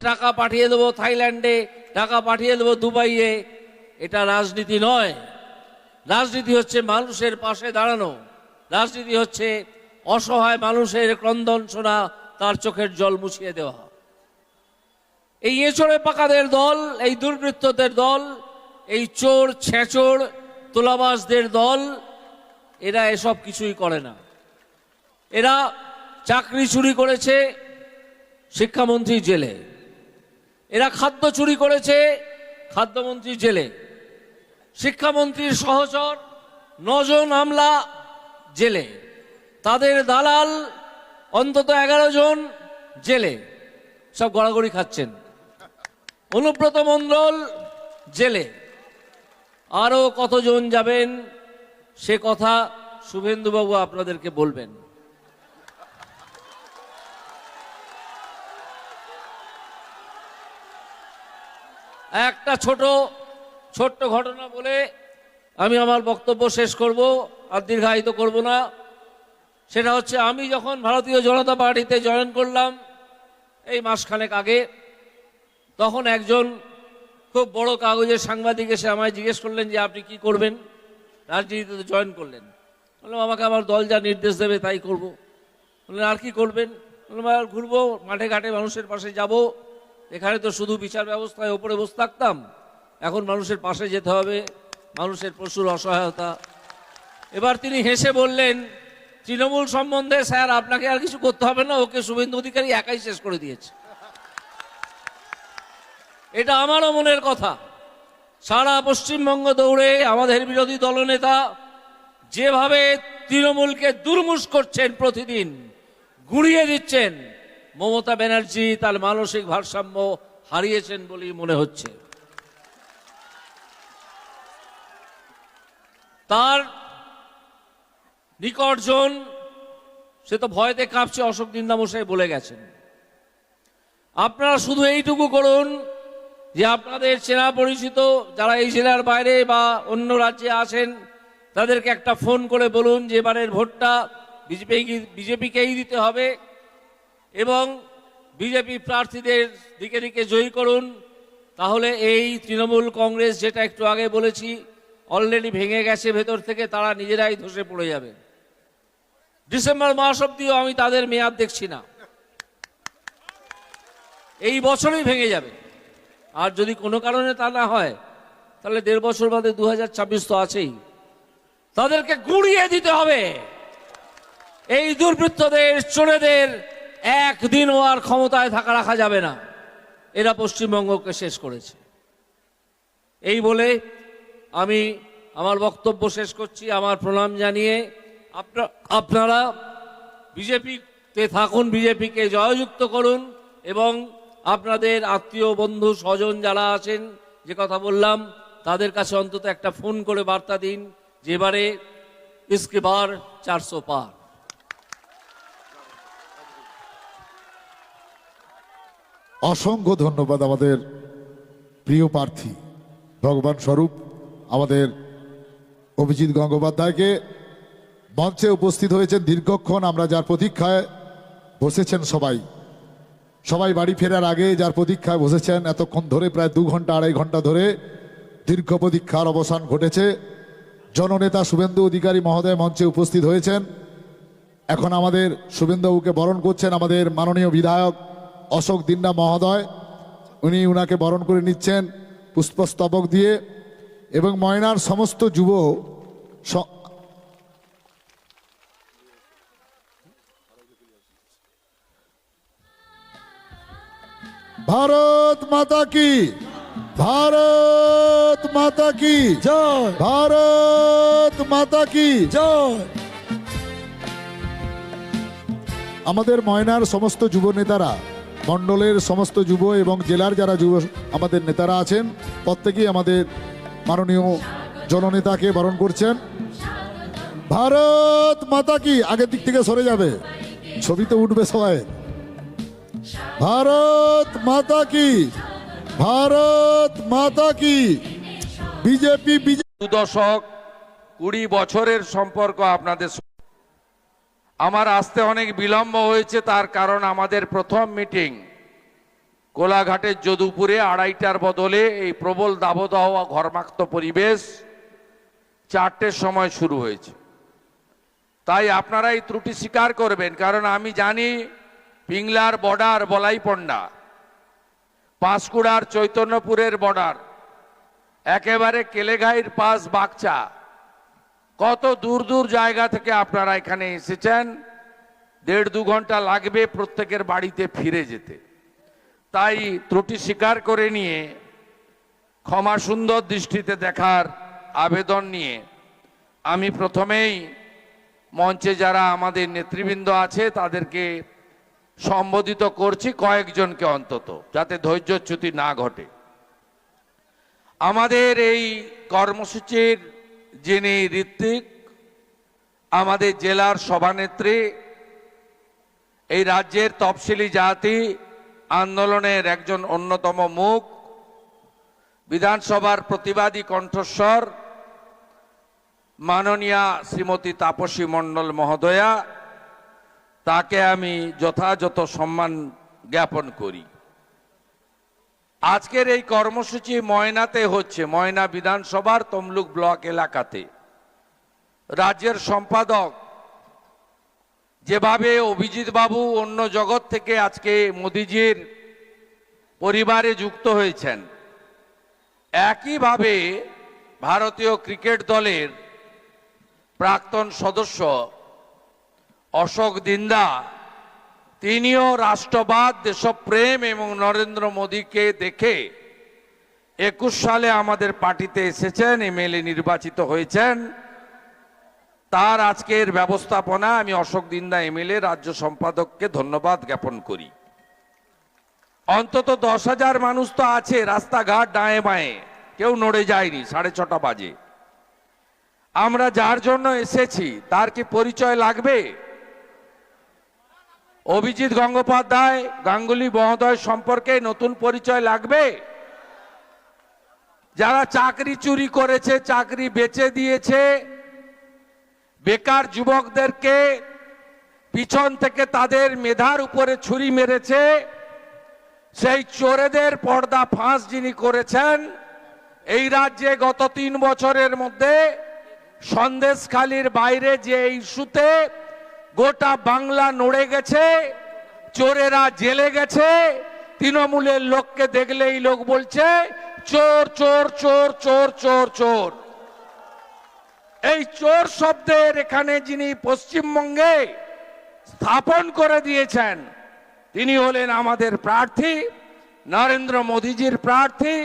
টাকা পাঠিয়ে দেবো থাইল্যান্ডে, টাকা পাঠিয়ে দেবো দুবাইয়ে। এটা রাজনীতি নয়। রাজনীতি হচ্ছে মানুষের পাশে দাঁড়ানো। রাজনীতি হচ্ছে অসহায় মানুষের ক্রন্দন শোনা তার চোখের জল মুছিয়ে দেওয়া। এই এঁচড়ে পাকাদের দল, এই দুর্বৃত্তদের দল, এই চোর ছেঁচড় তোলাবাসদের দল, এরা এসব কিছুই করে না। এরা চাকরি চুরি করেছে শিক্ষামন্ত্রী জেলে। এরা খাদ্য চুরি করেছে খাদ্যমন্ত্রী জেলে। শিক্ষামন্ত্রীর সহচর নজন আমলা জেলে। তাদের দালাল অন্তত এগারো জন জেলে। সব গড়াগড়ি খাচ্ছেন। অনুব্রত মণ্ডল জেলে। আরও কতজন যাবেন সে কথা শুভেন্দুবাবু আপনাদেরকে বলবেন। একটা ছোট, ছোট্ট ঘটনা বলে আমি আমার বক্তব্য শেষ করব আর দীর্ঘায়িত করব না। সেটা হচ্ছে আমি যখন ভারতীয় জনতা পার্টিতে জয়েন করলাম এই মাসখানেক আগে, তখন একজন খুব বড় কাগজের সাংবাদিক এসে আমায় জিজ্ঞেস করলেন যে আপনি কি করবেন? রাজনীতিতে জয়েন করলেন। বললাম, আমাকে আমার দল যা নির্দেশ দেবে তাই করব। বললেন, আর কি করবেন? বললাম, আর ঘুরবো, মাঠে ঘাটে মানুষের পাশে যাব। এখানে তো শুধু বিচার ব্যবস্থায় ওপরে বসে থাকতাম। এখন মানুষের পাশে যেতে হবে, মানুষের প্রচুর অসহায়তা। এবার তিনি হেসে বললেন, তৃণমূল সম্বন্ধে স্যার, আপনাকে আর কিছু করতে হবে না, ওকে শুভেন্দু অধিকারী একাই শেষ করে দিয়েছে। এটা আমারও মনের কথা। সারা পশ্চিমবঙ্গ দৌড়ে আমাদের বিরোধী দলনেতা যেভাবে তৃণমূলকে দুর্মুষ করছেন প্রতিদিন, গুড়িয়ে দিচ্ছেন মমতা ব্যানার্জি তার মানসিক ভারসাম্য হারিয়েছেন বলেই মনে হচ্ছে। তার নিকটজন সে তো ভয়তে কাঁপছে, অশোক নিন্দামশাই বলে গেছেন। আপনারা শুধু এইটুকু করুন যে আপনাদের চেনা পরিচিত যারা এই জেলার বাইরে বা অন্য রাজ্যে আছেন, তাদেরকে একটা ফোন করে বলুন যে এবারের ভোটটা বিজেপি, বিজেপিকেই দিতে হবে। এবং বিজেপি প্রার্থীদের দিকে দিকে জয়ী করুন, তাহলে এই তৃণমূল কংগ্রেস যেটা একটু আগে বলেছি অলরেডি ভেঙে গেছে ভেতর থেকে, তারা নিজেরাই ধসে পড়ে যাবে। ডিসেম্বর মাস অব্দিও আমি তাদের মেয়াদ দেখছি না। এই বছরই ভেঙে যাবে। আর যদি কোনো কারণে তা না হয়, তাহলে দেড় বছর বাদে দু হাজার ছাব্বিশ তো আছেই। তাদেরকে গুড়িয়ে দিতে হবে। এই দুর্বৃত্তদের, চোরেদের একদিনও আর ক্ষমতায় থাকা রাখা যাবে না। এরা পশ্চিমবঙ্গকে শেষ করেছে। এই বলে আমি আমার বক্তব্য শেষ করছি। আমার প্রণাম জানিয়ে আপনা- আপনারা বিজেপিতে থাকুন, বিজেপিকে জয়যুক্ত করুন এবং আপনাদের আত্মীয়, বন্ধু, স্বজন যারা আছেন, যে কথা বললাম, তাদের কাছে অন্তত একটা ফোন করে বার্তা দিন। যেবারে ইসকে বার চারশো পার। অসংখ্য ধন্যবাদ আমাদের প্রিয় প্রার্থী। ভগবান স্বরূপ আমাদের অভিজিৎ গঙ্গোপাধ্যায়কে মঞ্চে উপস্থিত হয়েছেন দীর্ঘক্ষণ। আমরা যার প্রতীক্ষায় বসেছেন সবাই। সবাই বাড়ি ফেরার আগে যার প্রতীক্ষায় বসেছেন, এতক্ষণ ধরে প্রায় দু ঘণ্টা, আড়াই ঘণ্টা ধরে দীর্ঘ প্রতীক্ষার অবসান ঘটেছে। জননেতা শুভেন্দু অধিকারী মহোদয় মঞ্চে উপস্থিত হয়েছেন। এখন আমাদের শুভেন্দুবাবুকে বরণ করছেন আমাদের মাননীয় বিধায়ক অশোক দিন্ডা মহোদয় উনি উনাকে বরণ করে নিচ্ছেন পুষ্পস্তবক দিয়ে। এবং ময়নার সমস্ত যুব ভারত মাতা কি? ভারত মাতা কি? জয়। ভারত মাতা কি? জয়। আমাদের ময়নার সমস্ত যুব নেতারা মণ্ডলের সমস্ত যুব এবং জেলার যারা যুব, আমাদের নেতারা আছেন, প্রত্যেকেই আমাদের মাননীয় জননেতাকে বরণ করছেন। ভারত মাতা কি? আগের দিক থেকে সরে যাবে। ছবিতে উঠবে সবাই। ভারত মাতা কি? ভারত মাতা কি? বিজেপি বিজেপি দশক কুড়ি বছরের সম্পর্ক আপনাদের। আমার আসতে অনেক বিলম্ব হয়েছে, তার কারণ আমাদের প্রথম মিটিং। কোলাঘাটের যদুপুরে আড়াইটার বদলে এই প্রবল দাবদাহ ঘর্মাক্ত পরিবেশ চারটের সময় শুরু হয়েছে। তাই আপনারা এই ত্রুটি স্বীকার করবেন, কারণ আমি জানি পিংলার বর্ডার বলাইপন্ডা, পাঁশকুড়ার চৈতন্যপুরের বর্ডার, একেবারে কেলেঘাইয়ের পাশ বাগচা। কত দূর দূর জায়গা থেকে আপনারা এখানে এসেছেন? দেড় দু ঘণ্টা লাগবে প্রত্যেকের বাড়িতে ফিরে যেতে। তাই ত্রুটি স্বীকার করে নিয়ে, ক্ষমা সুন্দর দৃষ্টিতে দেখার আবেদন নিয়ে, আমি প্রথমেই মঞ্চে যারা আমাদের নেতৃবৃন্দ আছে, তাদেরকে সম্বোধিত করছি কয়েকজনকে অন্তত, যাতে ধৈর্যচ্যুতি না ঘটে। আমাদের এই কর্মসূচির যিনি ঋত্বিক, আমাদের জেলার সভানেত্রী, এই রাজ্যের তফসিলি জাতি আন্দোলনের একজন অন্যতম মুখ, বিধানসভার প্রতিবাদী কণ্ঠস্বর, মাননীয়া শ্রীমতী তাপসী মণ্ডল মহোদয়া, তাকে আমি যথাযথ সম্মান জ্ঞাপন করি। আজকের এই কর্মসূচি ময়নাতে হচ্ছে, ময়না বিধানসভার তমলুক ব্লক এলাকাতে। রাজ্যের সম্পাদক যেভাবে অভিজিৎ বাবু অন্য জগৎ থেকে আজকে মোদিজির পরিবারে যুক্ত হয়েছেন, একইভাবে ভারতীয় ক্রিকেট দলের প্রাক্তন সদস্য অশোক দিন্দা তিনিও রাষ্ট্রবাদ, দেশপ্রেম এবং নরেন্দ্র মোদীকে দেখে একুশ সালে আমাদের পার্টিতে এসেছেন, এমএলএ নির্বাচিত হয়েছেন। তার আজকের ব্যবস্থাপনা আমি অশোক দিন্দা, এমএলএ, রাজ্য সম্পাদককে ধন্যবাদ জ্ঞাপন করি। অন্তত দশ হাজার মানুষ তো আছে রাস্তাঘাট ডায়ে বাঁয়ে, কেউ নড়ে যায়নি, সাড়ে ছটা বাজে। আমরা যার জন্য এসেছি, তার কি পরিচয় লাগবে? অভিজিৎ গঙ্গোপাধ্যায়, গাঙ্গুলি মহোদয় সম্পর্কে নতুন পরিচয় লাগবে? যারা চাকরি চুরি করেছে, চাকরি বেচে দিয়েছে, বেকার যুবকদেরকে পিছন থেকে তাদের মেধার উপরে ছুরি মেরেছে, সেই চোরেদের পর্দা ফাঁস যিনি করেছেন, এই রাজ্যে গত তিন বছরের মধ্যে সন্দেশখালির বাইরে যে ইস্যুতে গোটা বাংলা নড়ে গেছে, চোরেরা জেলে গেছে, তৃণমূলের লোককে দেখলেই লোক বলছে, চোর চোর চোর চোর চোর চোর। এই চোর শব্দের এখানে যিনি পশ্চিমবঙ্গে স্থাপন করে দিয়েছেন, তিনি হলেন আমাদের প্রার্থী, নরেন্দ্র মোদীজির প্রার্থী,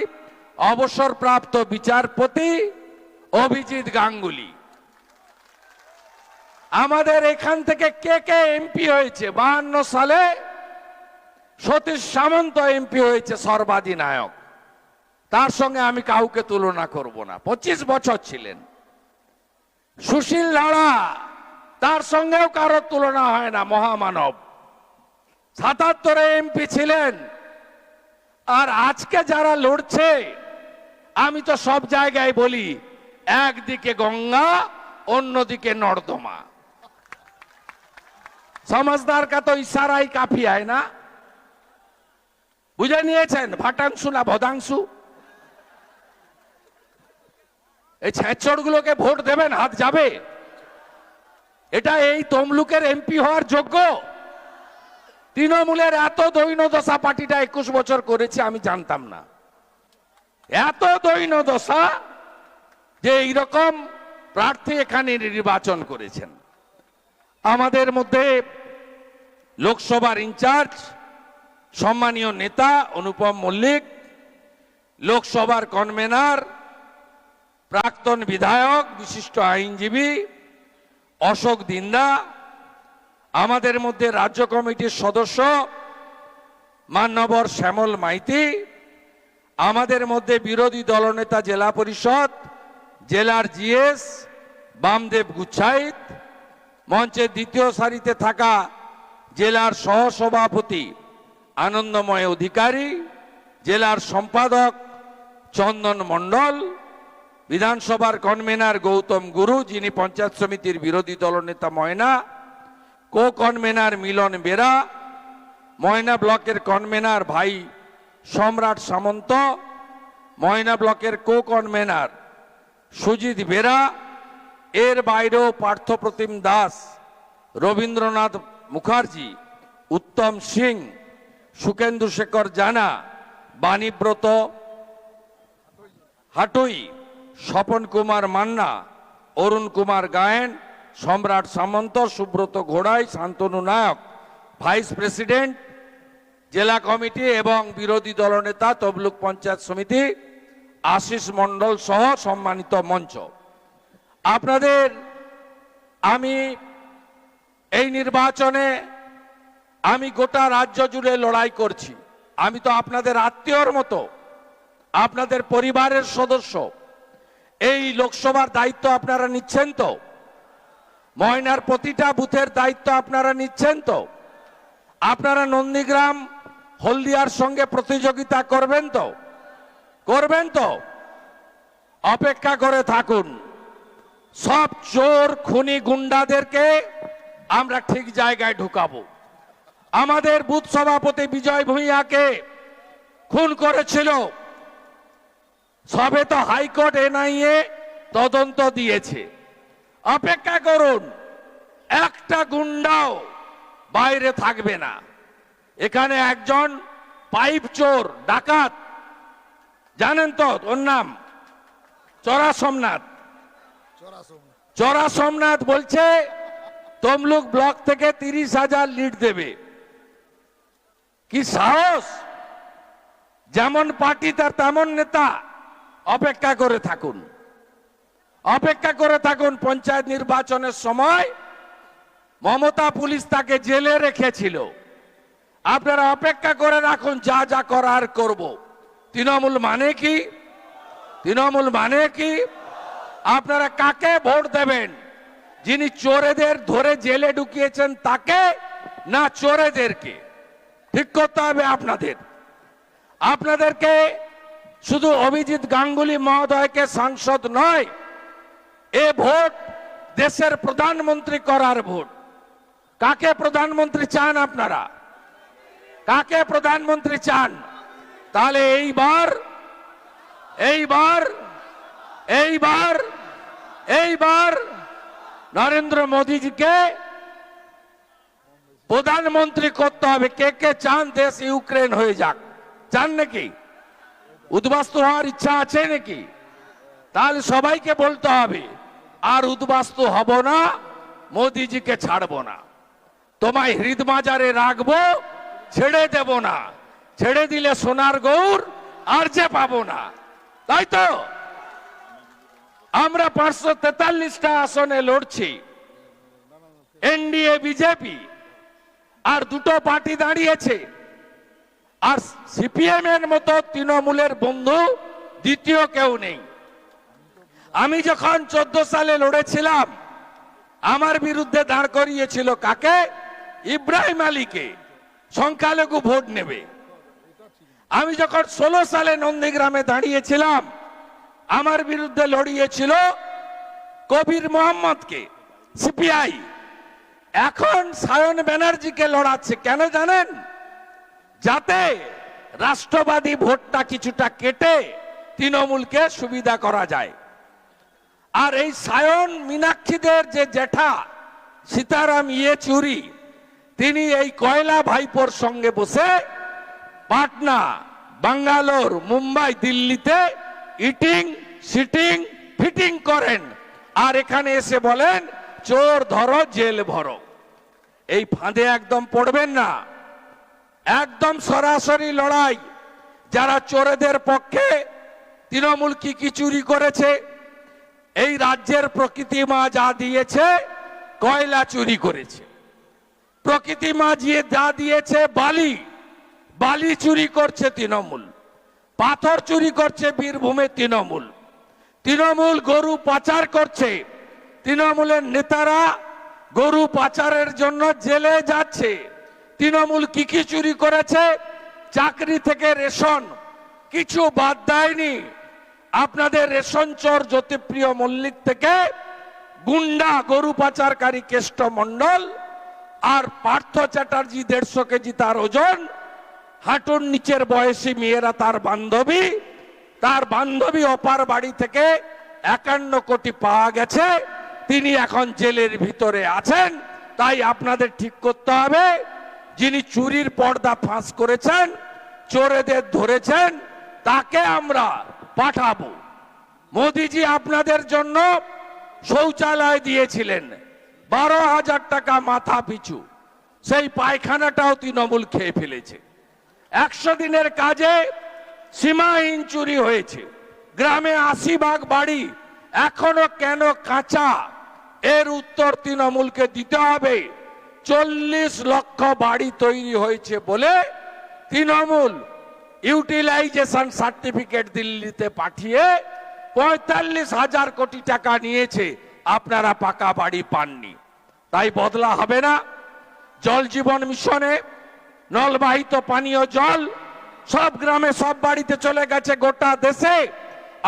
অবসরপ্রাপ্ত বিচারপতি অভিজিৎ গাঙ্গুলি। আমাদের এখান থেকে কে কে এমপি হয়েছে? বাহান্ন সালে সতীশ সামন্ত এমপি হয়েছে, সর্বাধিনায়ক। তার সঙ্গে আমি কাউকে তুলনা করব না। পঁচিশ বছর ছিলেন। সুশীল লাড়া, তার সঙ্গেও কারও তুলনা হয় না, মহামানব। সাতাত্তরে এমপি ছিলেন। আর আজকে যারা লড়ছে, আমি তো সব জায়গায় বলি, একদিকে গঙ্গা, অন্যদিকে নর্দমা। সমাজদার কা তো ইশারাই কাফি হয় না বুঝে নিয়েছেন ভাটাংশু না ভদাংশু এই ছেঁচড় ভোট দেবেন হাত যাবে এটা এই তমলুকের এমপি হওয়ার যোগ্য তৃণমূলের এত দৈন দশা পার্টিটা একুশ বছর করেছে আমি জানতাম না এত দৈন দশা যে এইরকম প্রার্থী এখানে নির্বাচন করেছেন আমাদের মধ্যে লোকসভার ইনচার্জ, সম্মানীয় নেতা অনুপম মল্লিক, লোকসভার কনভেনার, প্রাক্তন বিধায়ক, বিশিষ্ট আইনজীবী অশোক দিন্দা, আমাদের মধ্যে রাজ্য কমিটির সদস্য মান্যবর শ্যামল মাইতি, আমাদের মধ্যে বিরোধী দলনেতা জেলা পরিষদ, জেলার জিএস, বামদেব গুচ্ছাইত মঞ্চের দ্বিতীয় সারিতে থাকা জেলার সহসভাপতি, আনন্দময় অধিকারী, জেলার সম্পাদক চন্দন মণ্ডল, বিধানসভার কনভেনার গৌতম গুরু, যিনি পঞ্চায়েত সমিতির বিরোধী দলনেতা ময়না কো কনভেনার মিলন বেরা, ময়না ব্লকের কনভেনার ভাই সম্রাট সামন্ত, ময়না ব্লকের কো কনভেনার সুজিত বেরা এর বাইরেও পার্থপ্রতিম দাস, রবীন্দ্রনাথ মুখার্জি, উত্তম সিং সুকেন্দু শেখর জানা, বাণীব্রত, হাটুই, স্বপন কুমার মান্না, অরুণ কুমার গায়েন, সম্রাট সামন্ত, সুব্রত ঘোড়াই, শান্তনু নায়ক, ভাইস প্রেসিডেন্ট, জেলা কমিটি এবং বিরোধী দলনেতা তবলুক পঞ্চায়েত সমিতি, আশিস মণ্ডল সহ সম্মানিত মঞ্চ। আপনাদের আমি এই নির্বাচনে আমি গোটা রাজ্য জুড়ে লড়াই করছি। আমি তো আপনাদের আত্মীয়র মতো, আপনাদের পরিবারের সদস্য। এই লোকসভার দায়িত্ব আপনারা নিচ্ছেন তো? ময়নার প্রতিটা বুথের দায়িত্ব আপনারা নিচ্ছেন তো? আপনারা নন্দীগ্রাম, হলদিয়ার সঙ্গে প্রতিযোগিতা করবেন তো? করবেন তো? অপেক্ষা করে থাকুন। সব চোর, খুনি গুন্ডাদেরকে আমরা ঠিক জায়গায় ঢুকাবো। আমাদের বুথ সভাপতি বিজয় ভূঁইয়াকে খুন করেছিল। সবে তো হাইকোর্ট এনআইএ তদন্ত দিয়েছে। অপেক্ষা করুন, একটা গুন্ডাও বাইরে থাকবে না। এখানে একজন পাইপ চোর, ডাকাত। জানেন তো, ওর নাম চরা সোমনাথ। চরা সোমনাথ বলছে, তমলুক ব্লক থেকে তিরিশ হাজার লিড দেবে। কি সাহস? যেমন পার্টি তার তেমন নেতা। অপেক্ষা করে থাকুন। অপেক্ষা করে থাকুন পঞ্চায়েত নির্বাচনের সময়। মমতা পুলিশ তাকে জেলে রেখেছিল। আপনারা অপেক্ষা করে রাখুন, যা যা করার করব। তৃণমূল মানে কি? তৃণমূল মানে কি? আপনারা কাকে ভোট দেবেন? যিনি চোরেদের ধরে জেলে ঢুকিয়েছেন তাকে না চোরেদেরকে? ঠিক করতে হবে আপনাদের। আপনাদেরকে শুধু অভিজিৎ গাঙ্গুলি মহোদয়কে সাংসদ নয়, এ ভোট দেশের প্রধানমন্ত্রী করার ভোট। কাকে প্রধানমন্ত্রী চান আপনারা? কাকে প্রধানমন্ত্রী চান? তাহলে এইবার এইবার এইবার এইবার নরেন্দ্র মোদীজিকে প্রধানমন্ত্রী করতে হবে। কে কে চান দেশ ইউক্রেন হয়ে যাক? চান নাকি? উদ্বাস্ত হওয়ার ইচ্ছা আছে নাকি? তাহলে সবাইকে বলতে হবে, আর উদ্বাস্তু হব না, মোদিজিকে ছাড়বো না। তোমায় হৃদমাজারে রাখব, ছেড়ে দেব না। ছেড়ে দিলে সোনার গৌর আর যে পাবো না। তাই তো? আমরা পাঁচশো তেতাল্লিশটা আসনে লড়ছি। এনডিএ, বিজেপি, আর দুটো পার্টি দাঁড়িয়েছে। আর সিপিএম এর মতো তৃণমূলের বন্ধু দ্বিতীয় কেউ নেই। আমি যখন চোদ্দ সালে লড়েছিলাম, আমার বিরুদ্ধে দাঁড় করিয়েছিল কাকে? ইব্রাহিম আলীকে। সংখ্যালঘু ভোট নেবে। আমি যখন ষোলো সালে নন্দীগ্রামে দাঁড়িয়েছিলাম আমার বিরুদ্ধে লড়িয়েছিল কবির মোহাম্মদকে, সিপিআই। এখন সায়ন ব্যানার্জিকে লড়াচ্ছে, কেন জানেন? যাতে রাষ্ট্রবাদী ভোটটা কিছুটা কেটে তৃণমূলকে সুবিধা করা যায়। আর এই সায়ন মীনাক্ষীদের যে জেঠা সীতারাম ইয়েচুরি তিনি এই কয়লা ভাইপোর সঙ্গে বসে পাটনা, বাঙ্গালোর, মুম্বাই, দিল্লিতে ইটিং সিটিং ফিটিং করেন। আর এখানে এসে বলেন, চোর ধরো, জেল ভরো। এই ফাঁদে একদম পড়বেন না। একদম সরাসরি লড়াই। যারা চোরেদের পক্ষে তৃণমূল কি কি চুরি করেছে, এই রাজ্যের প্রকৃতি মা যা দিয়েছে, কয়লা চুরি করেছে। প্রকৃতি মা যে দিয়েছে, বালি। বালি চুরি করছে তৃণমূল। পাথর চুরি করছে বীরভূমে তৃণমূল। তৃণমূল গরু পাচার করছে। তৃণমূলের নেতারা গরু পাচারের জন্য জেলে যাচ্ছে। তৃণমূল কি কি চুরি করেছে? চাকরি থেকে রেশন। কিছু বাদ দেয়নি। আপনাদের রেশন চোর জ্যোতিপ্রিয় মল্লিক থেকে গুন্ডা গরু পাচারকারী কেষ্ট মণ্ডল আর পার্থ চ্যাটার্জি দেড়শো কেজি তার ওজন হাঁটুর নিচের বয়সী মেয়েরা তার বান্ধবী তার বান্ধবী অপার বাড়ি থেকে একান্ন কোটি পাওয়া গেছে, তিনি এখন জেলের ভিতরে আছেন, তাই আপনাদের ঠিক করতে হবে, যিনি চুরির পর্দা ফাঁস করেছেন, চোরেদের ধরেছেন, তাকে আমরা পাঠাবো। মোদিজি আপনাদের জন্য শৌচালয় দিয়েছিলেন, বারো হাজার টাকা মাথা পিছু, সেই পায়খানাটাও তৃণমূল খেয়ে ফেলেছে। একশো দিনের কাজে সীমাহীন চুরি হয়েছে। গ্রামে আশি ভাগ বাড়ি, এখনও কেন কাঁচা? এর উত্তর তৃণমূলকে দিতে হবে। চল্লিশ লক্ষ বাড়ি তৈরি হয়েছে বলে তৃণমূল ইউটিলাইজেশন সার্টিফিকেট দিল্লিতে পাঠিয়ে পঁয়তাল্লিশ হাজার কোটি টাকা নিয়েছে। আপনারা পাকা বাড়ি পাননি। তাই বদলা হবে না। জল জীবন মিশনে নলবাহিত পানীয় জল সব গ্রামে, সব বাড়িতে চলে গেছে গোটা দেশে।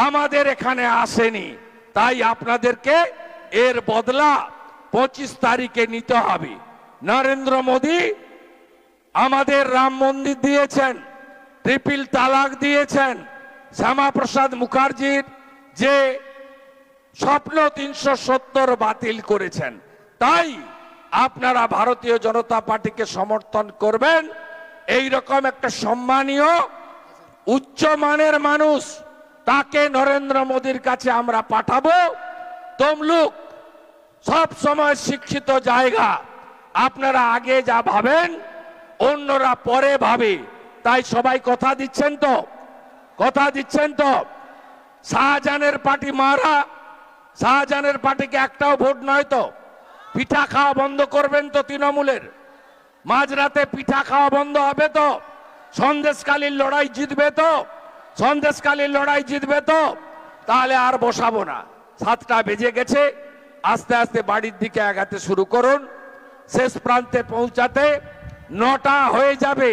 আমাদের এখানে আসেনি। তাই আপনাদেরকে এর বদলা পঁচিশ তারিখে নিতে হবে। নরেন্দ্র মোদী আমাদের রাম মন্দির দিয়েছেন ট্রিপল তালাক দিয়েছেন, শ্যামাপ্রসাদ মুখার্জির যে স্বপ্ন তিনশো সত্তর বাতিল করেছেন। তাই আপনারা ভারতীয় জনতা পার্টিকে সমর্থন করবেন। এই রকম একটা সম্মানীয় উচ্চমানের মানুষ তাকে নরেন্দ্র মোদীর কাছে আমরা পাঠাবো। তমলুক, সব সময় শিক্ষিত জায়গা। আপনারা আগে যা ভাবেন, অন্যরা পরে ভাবে। তাই সবাই কথা দিচ্ছেন তো? কথা দিচ্ছেন তো? শাহজাহানের পার্টি মারা, শাহজাহানের পার্টিকে একটাও ভোট নয় তো? পিঠা খাওয়া বন্ধ করবেন তো তৃণমূলের। মাঝরাতে পিঠা খাওয়া বন্ধ হবে তো। সন্দেশকালীর লড়াই জিতবে তো। সন্দেশকালীর লড়াই জিতবে তো। তাহলে আর বসাবো না। সাতটা বেজে গেছে। আস্তে আস্তে বাড়ির দিকে আগাতে শুরু করুন। শেষ প্রান্তে পৌঁছাতে নটা হয়ে যাবে।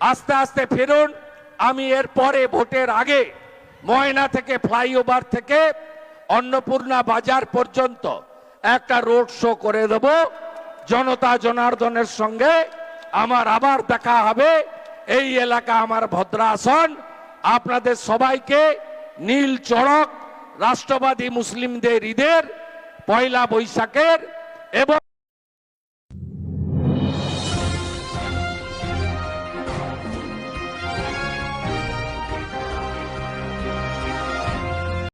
আস্তে আস্তে ফিরুন। আমি এর পরে ভোটের আগে ময়না থেকে, ফ্লাইওভার থেকে অন্নপূর্ণা বাজার পর্যন্ত একটা রোড শো করে দেব। জনতা জনার্দনের সঙ্গে আমার আবার দেখা হবে। এই এলাকা আমার ভদ্রাসন। আপনাদের সবাইকে নীল চড়ক, রাষ্ট্রবাদী মুসলিমদের ঈদের পয়লা বৈশাখের এবং